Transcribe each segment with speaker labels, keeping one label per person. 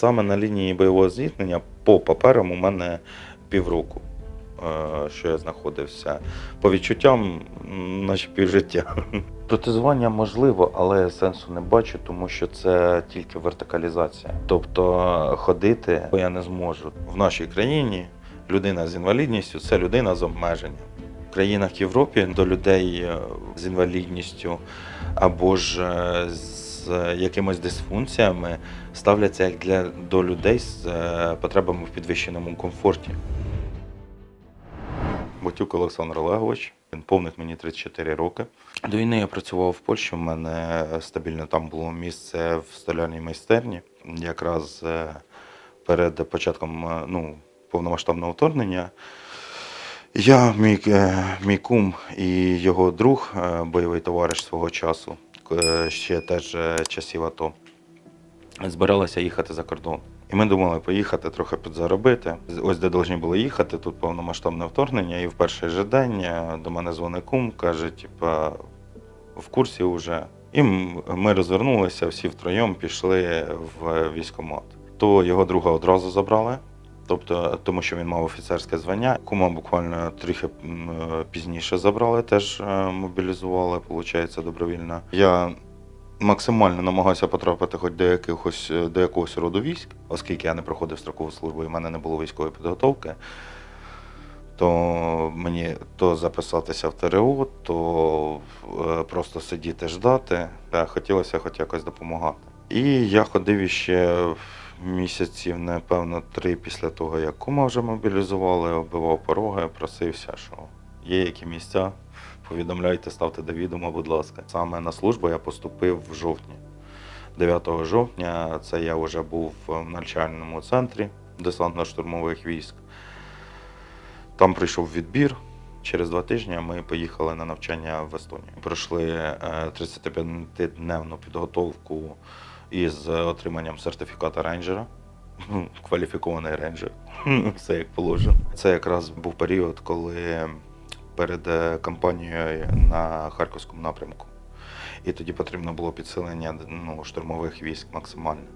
Speaker 1: Саме на лінії бойового зіткнення по паперам у мене півроку, е, що я знаходився. По відчуттям, наче півжиття. Протезування можливо, але сенсу не бачу, тому що це тільки вертикалізація. Тобто ходити я не зможу. В нашій країні людина з інвалідністю це людина з обмеженням. В країнах Європи до людей е, з інвалідністю або ж е, з якимись дисфункціями ставляться як для до людей з е, потребами в підвищеному комфорті. Ботюк Олександр Олегович, він повних мені 34 роки. До війни я працював в Польщі. У мене стабільно там було місце в столярній майстерні. Якраз е, перед початком е, ну, повномасштабного вторгнення я, мій, е, мій кум і його друг, е, бойовий товариш свого часу, е, ще теж е, часів АТО, збиралися їхати за кордон. І ми думали поїхати трохи підзаробити. Ось де повинні були їхати, тут повномасштабне вторгнення. І в перший же день е, до мене дзвонить кум, каже, типа, в курсі вже. І ми розвернулися всі втроєм, пішли в військкомат. То його друга одразу забрали. Тобто, тому що він мав офіцерське звання. Кума буквально трохи пізніше забрали, теж е, мобілізували, виходить, добровільно. Я максимально намагався потрапити хоч до якихось е, до якогось роду військ, оскільки я не проходив строкову службу і в мене не було військової підготовки. То мені то записатися в ТРО, то е, просто сидіти ждати. Хотілося хоч якось допомагати. І я ходив іще місяців, напевно, три після того, як кума вже мобілізували, оббивав пороги, просився, що є які місця, повідомляйте, ставте до відома, будь ласка. Саме на службу я поступив в жовтні. 9 жовтня це я вже був в навчальному центрі десантно-штурмових військ. Там прийшов відбір. Через два тижні ми поїхали на навчання в Естонію. Пройшли е, 35-дневну підготовку із отриманням сертифіката рейнджера. Кваліфікований рейнджер. Все як положено. Це якраз був період, коли перед е, кампанією на Харківському напрямку. І тоді потрібно було підсилення ну, штурмових військ максимально.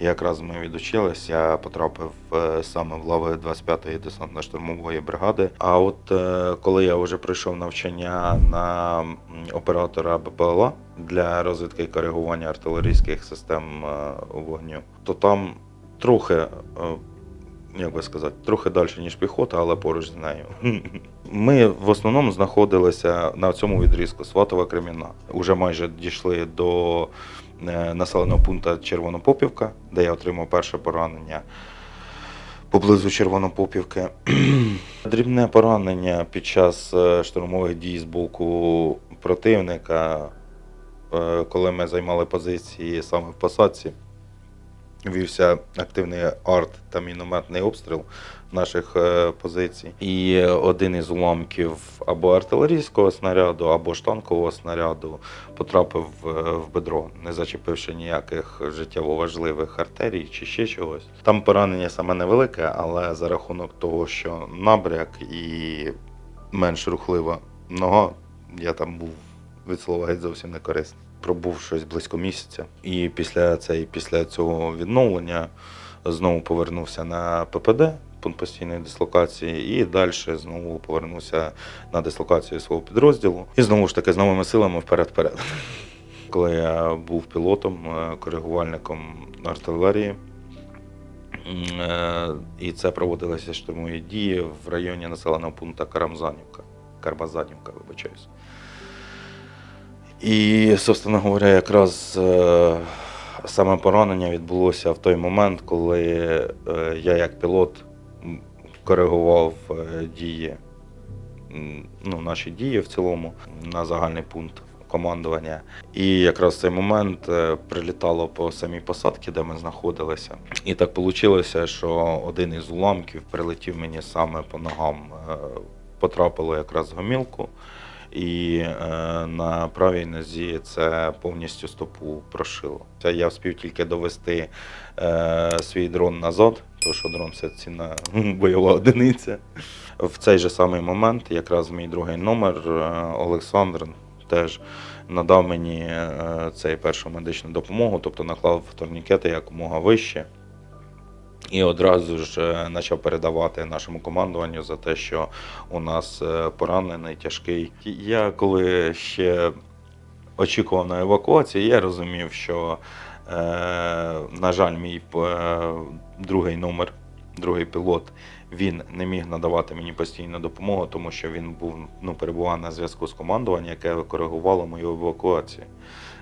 Speaker 1: І якраз ми відучились, я потрапив е, саме в лави 25-ї десантно-штурмової бригади. А от е, коли я вже пройшов навчання на оператора БПЛА для розвитки і коригування артилерійських систем е, вогню, то там трохи, е, як би сказати, трохи далі, ніж піхота, але поруч з нею. Ми в основному знаходилися на цьому відрізку Сватова Креміна. Уже майже дійшли до е, населеного пункту Червонопопівка, де я отримав перше поранення поблизу Червонопопівки. Дрібне поранення під час штурмових дій з боку противника, коли ми займали позиції саме в посадці. Вівся активний арт та мінометний обстріл наших е, позицій. І один із уламків або артилерійського снаряду, або ж танкового снаряду потрапив е, в бедро, не зачепивши ніяких життєво важливих артерій чи ще чогось. Там поранення саме невелике, але за рахунок того, що набряк і менш рухлива нога, я там був від слова геть зовсім не корисний. Пробув щось близько місяця. І після, цей, після цього відновлення знову повернувся на ППД, пункт постійної дислокації, і далі знову повернувся на дислокацію свого підрозділу. І знову ж таки з новими силами вперед-вперед. Коли я був пілотом, е, коригувальником артилерії, е, і це проводилися штурмові дії в районі населеного пункту Карамзанівка. Кармазанівка, вибачаюсь. І, собственно говоря, якраз е, саме поранення відбулося в той момент, коли е, я як пілот коригував е, дії, ну, наші дії в цілому на загальний пункт командування. І якраз в цей момент прилітало по самій посадці, де ми знаходилися. І так вийшло, що один із уламків прилетів мені саме по ногам, потрапило якраз в гомілку. І е, на правій нозі це повністю стопу прошило. Це я встиг тільки довести е, свій дрон назад, тому що дрон це цінна бойова одиниця. В цей же самий момент, якраз мій другий номер е, Олександр теж надав мені цей першу медичну допомогу, тобто наклав турнікети якомога вище. І одразу ж е, почав передавати нашому командуванню за те, що у нас е, поранений, тяжкий. Я коли ще очікував на евакуацію, я розумів, що, е, на жаль, мій другий номер, другий пілот, він не міг надавати мені постійну допомогу, тому що він був ну, перебував на зв'язку з командуванням, яке коригувало мою евакуацію,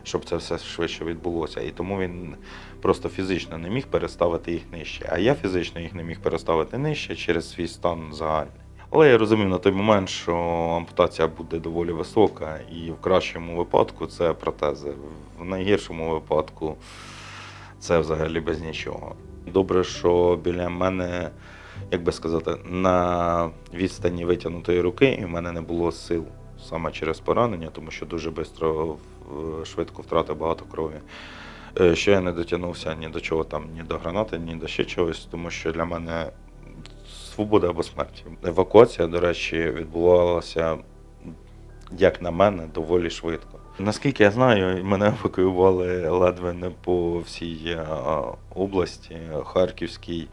Speaker 1: щоб це все швидше відбулося. І тому він просто фізично не міг переставити їх нижче. А я фізично їх не міг переставити нижче через свій стан загальний. Але я розумів на той момент, що ампутація буде доволі висока, і в кращому випадку це протези. В найгіршому випадку це взагалі без нічого. Добре, що біля мене, як би сказати, на відстані витягнутої руки, і в мене не було сил саме через поранення, тому що дуже швидко, швидко втратив багато крові. Е, Що я не дотягнувся ні до чого там, ні до гранати, ні до ще чогось, тому що для мене свобода або смерть. Евакуація, до речі, відбувалася, як на мене, доволі швидко. Наскільки я знаю, мене евакуювали ледве не по всій е, області, Харківській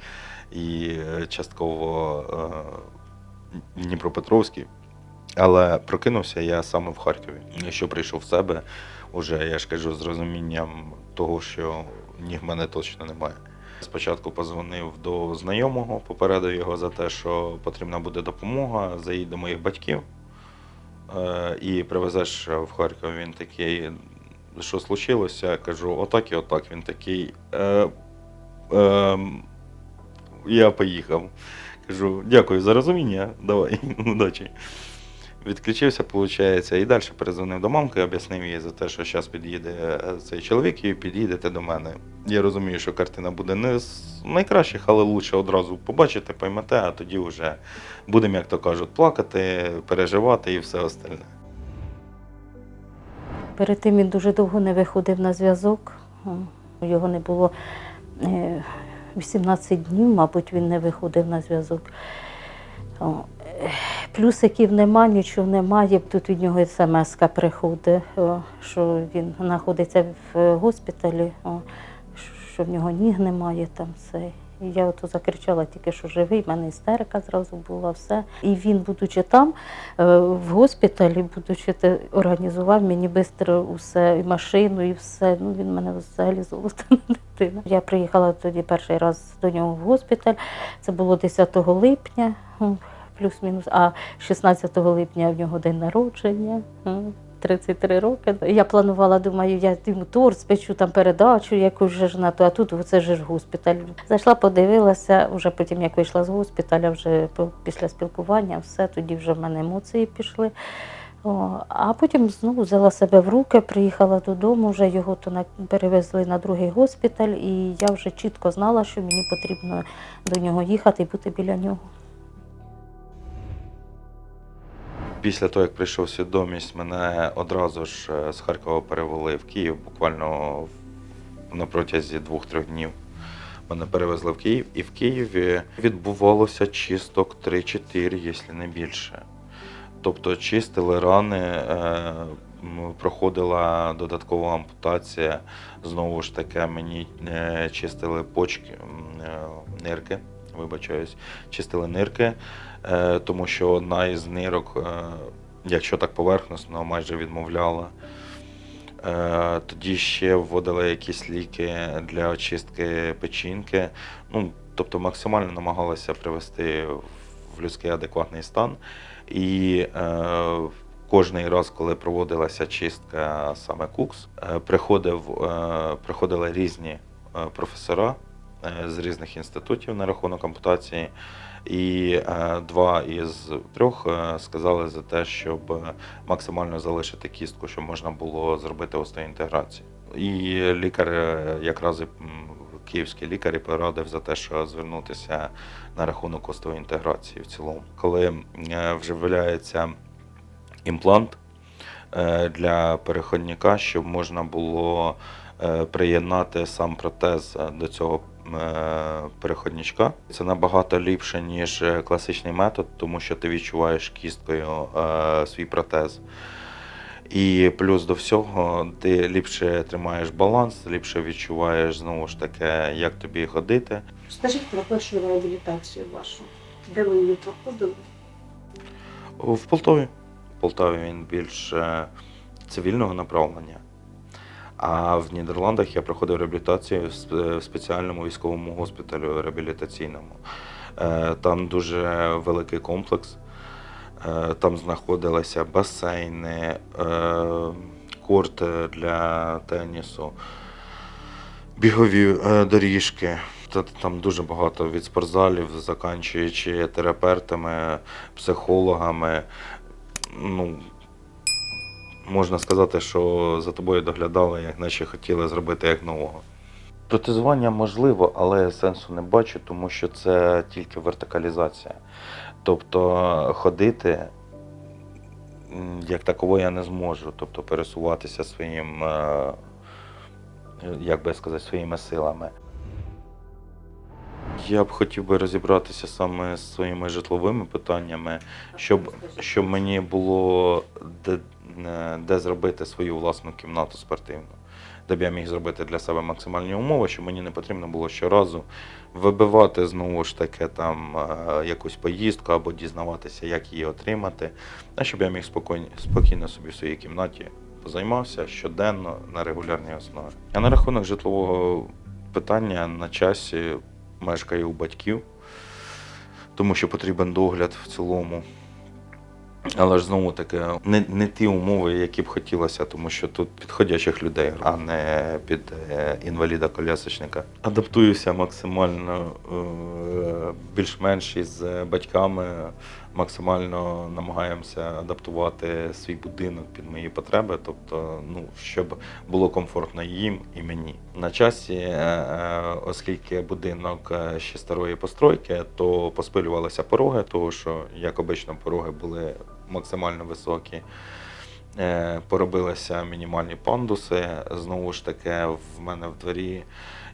Speaker 1: і е, частково е, Дніпропетровській. Але прокинувся я саме в Харкові. Що прийшов в себе, уже я ж кажу, з розумінням того, що ніг в мене точно немає. Спочатку позвонив до знайомого, попередив його за те, що потрібна буде допомога, заїдь до моїх батьків е, і привезеш в Харків. Він такий, що случилося? Я кажу, отак і отак. Він такий. Е, е, я поїхав. Кажу, дякую за розуміння, давай, удачі. Відключився, виходить, і далі перезвонив до мамки, об'яснив їй за те, що зараз під'їде е, цей чоловік і під'їдете до мене. Я розумію, що картина буде не з найкращих, але лучше одразу побачите, поймете, а тоді вже будемо, як то кажуть, плакати, переживати і все остальне.
Speaker 2: Перед тим він дуже довго не виходив на зв'язок. Його не було е, 18 днів, мабуть, він не виходив на зв'язок. Е, Плюсиків нема, нічого немає. Тут від нього смс приходить, що він знаходиться в госпіталі, що в нього ніг немає там все. Я ото закричала тільки, що живий, в мене істерика зразу була, все. І він, будучи там, е, в госпіталі, будучи, організував мені швидко усе, і машину, і все. Ну, він мене взагалі золота дитина. Я приїхала тоді перший раз до нього в госпіталь. Це було 10 липня, плюс-мінус, а 16 липня в нього день народження. М, 33 роки. Я планувала, думаю, я йому торт спечу там передачу якусь ж на то, а тут це ж госпіталь. Зайшла, подивилася, вже потім, як вийшла з госпіталя, вже після спілкування, все, тоді вже в мене емоції пішли. О, а потім знову взяла себе в руки, приїхала додому, вже його то на, перевезли на другий госпіталь, і я вже чітко знала, що мені потрібно до нього їхати і бути біля нього.
Speaker 1: Після того, як прийшов свідомість, мене одразу ж е, з Харкова перевели в Київ, буквально на протязі двох-трьох днів. Мене перевезли в Київ, і в Києві відбувалося чисток 3-4, якщо не більше. Тобто чистили рани, е, проходила додаткова ампутація. Знову ж таки, мені е, чистили почки, нирки, вибачаюсь, чистили нирки, тому що одна із нирок, е, якщо так поверхносно, майже відмовляла. Е, Тоді ще вводили якісь ліки для очистки печінки. Ну, тобто максимально намагалися привести в людський адекватний стан. І е, кожний раз, коли проводилася чистка саме КУКС, е, приходив, е, приходили різні е, професора е, з різних інститутів на рахунок ампутації. І е, два із трьох е, сказали за те, щоб максимально залишити кістку, щоб можна було зробити остеоінтеграцію. І лікар, е, якраз київський лікар і порадив за те, що звернутися на рахунок остеоінтеграції в цілому. Коли вживляється імплант для переходника, щоб можна було приєднати сам протез до цього переходничка. Це набагато ліпше, ніж е, класичний метод, тому що ти відчуваєш кісткою е, свій протез. І плюс до всього, ти ліпше тримаєш баланс, ліпше відчуваєш знову ж таки, як тобі ходити.
Speaker 3: Скажіть про першу реабілітацію вашу. Де ви її проходили?
Speaker 1: В Полтові. В Полтаві він більш е, цивільного направлення. А в Нідерландах я проходив реабілітацію в спеціальному військовому госпіталі реабілітаційному. Е, Там дуже великий комплекс. Е, Там знаходилися басейни, е, корти для тенісу, бігові доріжки. Там дуже багато від спортзалів, заканчуючи терапевтами, психологами. Ну, можна сказати, що за тобою доглядали, як наче хотіли зробити як нового. Протезування можливо, але сенсу не бачу, тому що це тільки вертикалізація. Тобто ходити як таково я не зможу, тобто пересуватися своїм, е, як би сказати, своїми силами. Я б хотів би розібратися саме з своїми житловими питаннями, щоб, щоб мені було де, е, зробити свою власну кімнату спортивну, де б я міг зробити для себе максимальні умови, щоб мені не потрібно було щоразу вибивати знову ж таки там е, якусь поїздку або дізнаватися, як її отримати, а щоб я міг спокійно, спокійно собі в своїй кімнаті позаймався щоденно на регулярній основі. А на рахунок житлового питання на часі мешкаю у батьків, тому що потрібен догляд в цілому. Але ж знову таки, не, не ті умови, які б хотілося, тому що тут підходячих людей, а не під е, інваліда колясочника. Адаптуюся максимально е, більш-менш із батьками, максимально намагаємося адаптувати свій будинок під мої потреби, тобто, ну, щоб було комфортно їм і мені. На часі, е, е, оскільки будинок е, ще старої постройки, то поспилювалися пороги, тому що, як обично, пороги були максимально високі. Поробилися мінімальні пандуси. Знову ж таки, в мене в дворі,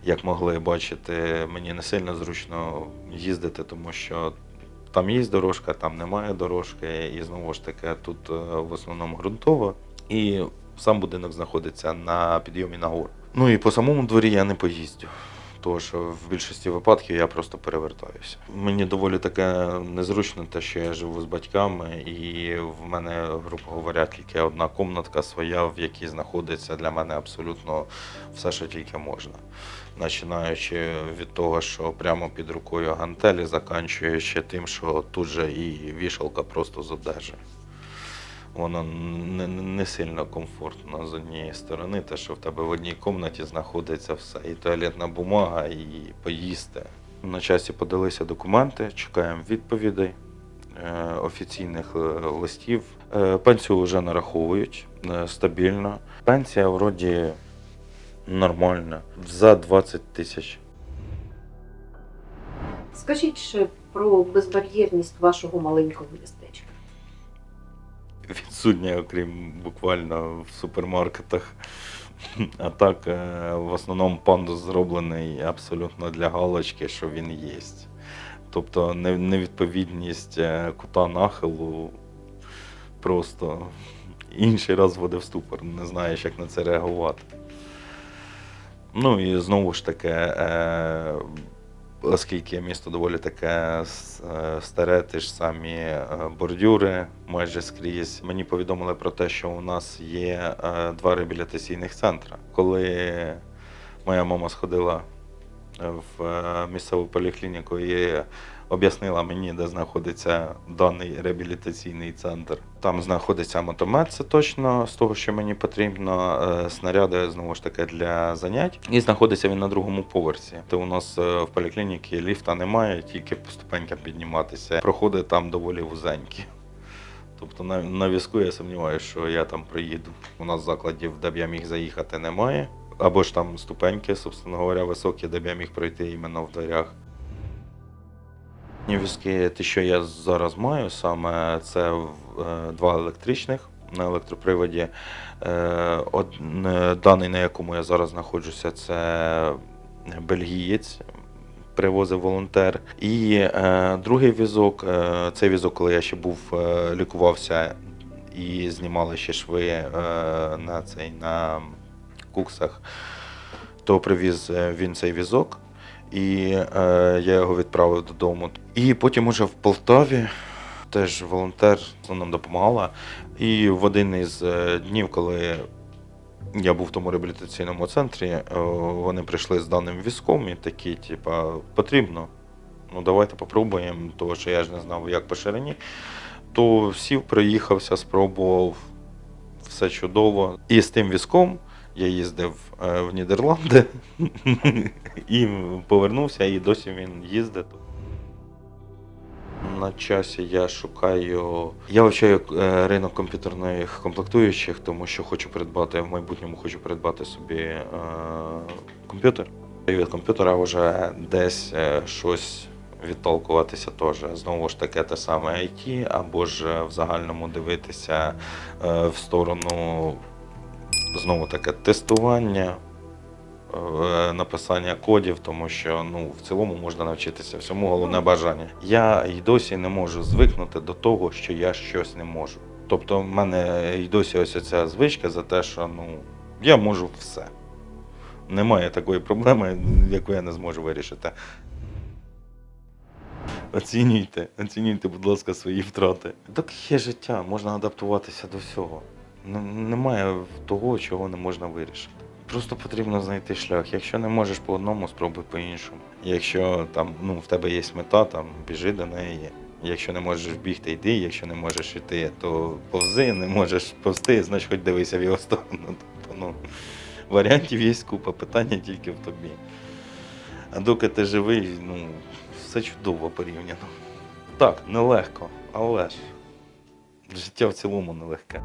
Speaker 1: як могли бачити, мені не сильно зручно їздити, тому що там є дорожка, там немає дорожки, і знову ж таки тут е, в основному ґрунтово. І сам будинок знаходиться на підйомі на гору. Ну і по самому дворі я не поїздю. Тому в більшості випадків я просто перевертаюся. Мені доволі таке незручно, те, що я живу з батьками, і в мене, грубо говоря, тільки одна комнатка своя, в якій знаходиться для мене абсолютно все, що тільки можна. Починаючи від того, що прямо під рукою гантелі, заканчуючи тим, що тут же і вішалка просто з одежі. Воно не, не сильно комфортно з однієї сторони, те, що в тебе в одній кімнаті знаходиться все. І туалетна бумага, і поїсти. На часі подалися документи, чекаємо відповідей е, офіційних е, листів. Е, Пенсію вже нараховують стабільно. Пенсія вроді нормальна, за 20 тисяч.
Speaker 3: Скажіть ще про безбар'єрність вашого маленького містечка.
Speaker 1: відсутня, окрім буквально в супермаркетах. А так, е, в основному пандус зроблений абсолютно для галочки, що він є. Тобто невідповідність е, кута нахилу просто інший раз вводив в ступор, не знаєш, як на це реагувати. Ну і знову ж таки, е, оскільки місто доволі таке е, старе, ті ж самі е, бордюри майже скрізь. Мені повідомили про те, що у нас є два реабілітаційних центри. Коли моя мама сходила в місцеву поліклініку і об'яснила мені, де знаходиться даний реабілітаційний центр. Там знаходиться мотомет, це точно з того, що мені потрібно. е, Снаряди знову ж таки для занять. І знаходиться він на другому поверсі. То у нас е, в поліклініці ліфта немає, тільки по ступенькам підніматися. Проходи там доволі вузенькі. Тобто на, на візку я сумніваюся, що я там проїду. У нас закладів, де б я міг заїхати, немає. Або ж там ступеньки, собственно говоря, високі, де б я міг пройти іменно в дверях. Ні, Візки, те, що я зараз маю, саме це е, два електричних на електроприводі. Е, од- Даний, на якому я зараз знаходжуся, це бельгієць. Привозив волонтер. І е, другий візок, е, цей візок, коли я ще був, е, лікувався і знімали ще шви е, на цей на куксах, то привіз е, він цей візок, і е, я його відправив додому. І потім уже в Полтаві теж волонтер нам допомагала. І в один із е, днів, коли я був в тому реабілітаційному центрі, е, вони прийшли з даним візком і такі, типа, потрібно. Ну, давайте попробуємо, тому що я ж не знав, як по ширині. То сів, приїхався, спробував все чудово. І з тим візком я їздив е, в Нідерланди і повернувся, і досі він їздить. На часі я шукаю. Я вивчаю е, ринок комп'ютерних комплектуючих, тому що хочу придбати в майбутньому хочу придбати собі е, комп'ютер. І від комп'ютера вже десь е, щось відтолкуватися теж. Знову ж таки, те саме IT, або ж в загальному дивитися е, в сторону знову таке тестування. е, Написання кодів, тому що ну в цілому можна навчитися всьому головне бажання. Я й досі не можу звикнути до того, що я щось не можу. Тобто, в мене й досі ось ця звичка за те, що ну я можу все. Немає такої проблеми, яку я не зможу вирішити. Оцінюйте, оцінюйте, будь ласка, свої втрати. Так є життя, можна адаптуватися до всього. Н- Немає того, чого не можна вирішити. Просто потрібно знайти шлях. Якщо не можеш по одному, спробуй по-іншому. Якщо там ну, в тебе є мета, там біжи до неї. Якщо не можеш бігти, йди. Якщо не можеш йти, то повзи, не можеш повзти, значить хоч дивися в його сторону. Тобто, ну, варіантів є купа, питання тільки в тобі. А доки ти живий, ну, все чудово порівняно. Так, нелегко, але ж життя в цілому нелегке.